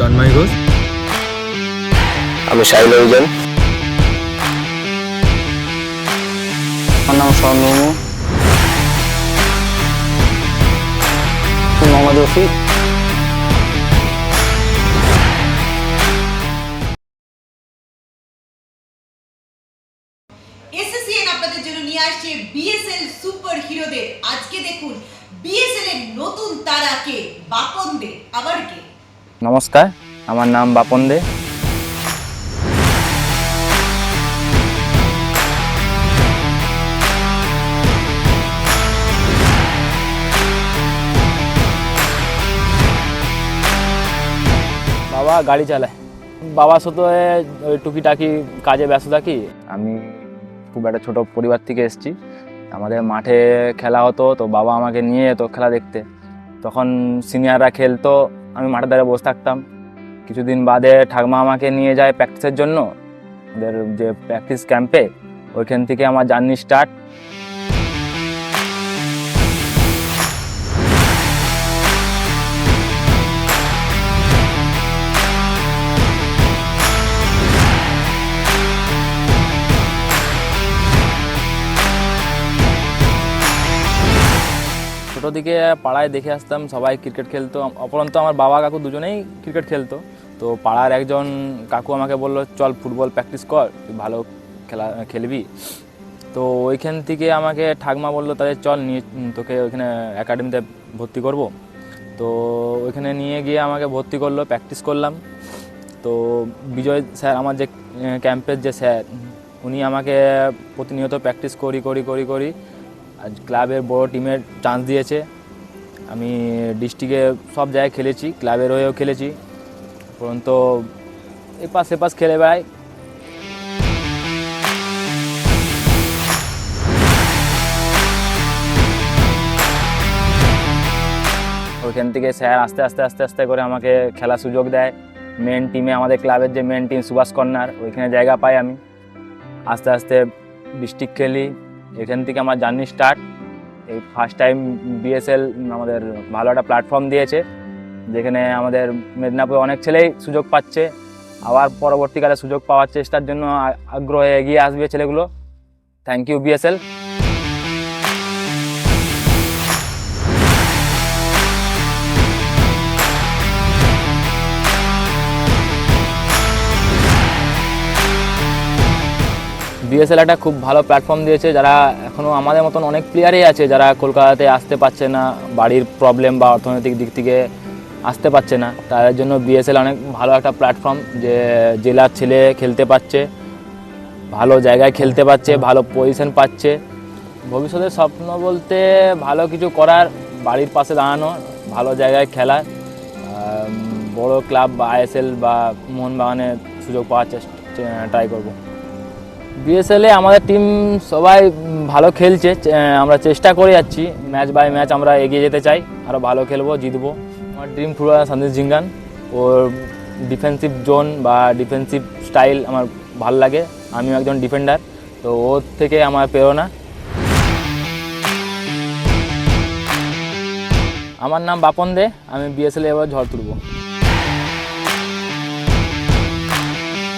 তন্ময় ঘোষ। আমি সাইল অভিযান আমার নাম মোহাম্মদ রফিক। এসএসসিএন আপনাদের জন্য নিয়ে আসছে বিএসএল সুপার হিরোদের। আজকে দেখুন বিএসএল এর নতুন তারা কে বাপন দে আবার কে নমস্কার আমার নাম বাপন দে। বাবা গাড়ি চালায়। বাবার সাথে ওই টুকিটাকি কাজে ব্যস্ত থাকি? আমি খুব একটা ছোট পরিবার থেকে এসেছি। আমাদের মাঠে খেলা হতো তো বাবা আমাকে নিয়ে যেত খেলা দেখতে। তখন সিনিয়ররা খেলতো আমি মাঠের ধারে বসে থাকতাম। কিছুদিন বাদে ঠাকমা আমাকে নিয়ে যায় প্র্যাকটিসের জন্য। ওদের যে প্র্যাকটিস ক্যাম্পে ওইখান থেকে আমার জার্নি স্টার্ট ছোটো দিকে পাড়ায় দেখে আসতাম, সবাই ক্রিকেট খেলতো। অপরন্ত আমার বাবা কাকু দুজনেই ক্রিকেট খেলতো। তো পাড়ার একজন কাকু আমাকে বলল, চল ফুটবল প্র্যাকটিস কর, তুই ভালো খেলা, খেলবি। তো ওইখান থেকে আমাকে ঠাকমা বলল, তাহলে চল নিয়ে, তোকে ওইখানে একাডেমিতে ভর্তি করব। তো ওইখানে নিয়ে গিয়ে আমাকে ভর্তি করল প্র্যাকটিস করলাম। তো বিজয় স্যার, আমার যে ক্যাম্পের যে স্যার, উনি আমাকে প্রতিনিয়ত প্র্যাকটিস করি করি করি করি আজ ক্লাবের বড় টিমের চান্স দিয়েছে। আমি ডিস্ট্রিক্টে সব জায়গায় খেলেছি, ক্লাবের হয়েও খেলেছি। পরন্ত এপাশ এপাশ খেলে বেড়াই। ওইখান থেকে স্যার আস্তে আস্তে আস্তে আস্তে করে আমাকে খেলার সুযোগ দেয়। মেন টিমে আমাদের ক্লাবের যে মেন টিম সুভাষ কর্নার, ওইখানে জায়গা পাই আমি। আস্তে আস্তে ডিস্ট্রিক্ট খেলি। এখান থেকে আমার জার্নি স্টার্ট। এই ফার্স্ট টাইম বিএসএল আমাদের ভালো একটা প্ল্যাটফর্ম দিয়েছে, যেখানে আমাদের মেদিনীপুরে অনেক ছেলেই সুযোগ পাচ্ছে। আবার পরবর্তীকালে সুযোগ পাওয়ার চেষ্টার জন্য আগ্রহে এগিয়ে আসবে ছেলেগুলো। থ্যাংক ইউ বিএসএল বিএসএল একটা খুব ভালো প্ল্যাটফর্ম দিয়েছে। যারা এখনও আমাদের মতন অনেক প্লেয়ারই আছে যারা কলকাতাতে আসতে পারছে না বাড়ির প্রবলেম বা অর্থনৈতিক দিক থেকে আসতে পারছে না তাদের জন্য বিএসএল অনেক ভালো একটা প্ল্যাটফর্ম যে জেলার ছেলে খেলতে পারছে ভালো জায়গায় খেলতে পারছে ভালো পজিশন পাচ্ছে। ভবিষ্যতের স্বপ্ন বলতে ভালো কিছু করার বাড়ির পাশে দাঁড়ানো ভালো জায়গায় খেলা আম, বড় ক্লাব বা আইএসএল বা মোহনবাগানে সুযোগ পাওয়ার চেষ্টা ট্রাই করব। বিএসএলে আমাদের টিম সবাই ভালো খেলছে আমরা চেষ্টা করে যাচ্ছি ম্যাচ বাই ম্যাচ আমরা এগিয়ে যেতে চাই আরও ভালো খেলব, জিতবো। আমার ড্রিম ফুটবলার সন্দেশ জিঙ্গান ওর ডিফেন্সিভ জোন বা ডিফেন্সিভ স্টাইল আমার ভালো লাগে, আমিও একজন ডিফেন্ডার তো ওর থেকে আমার প্রেরণা। আমার নাম বাপন দে, আমি বিএসএল এবার ঝড় তুলবো।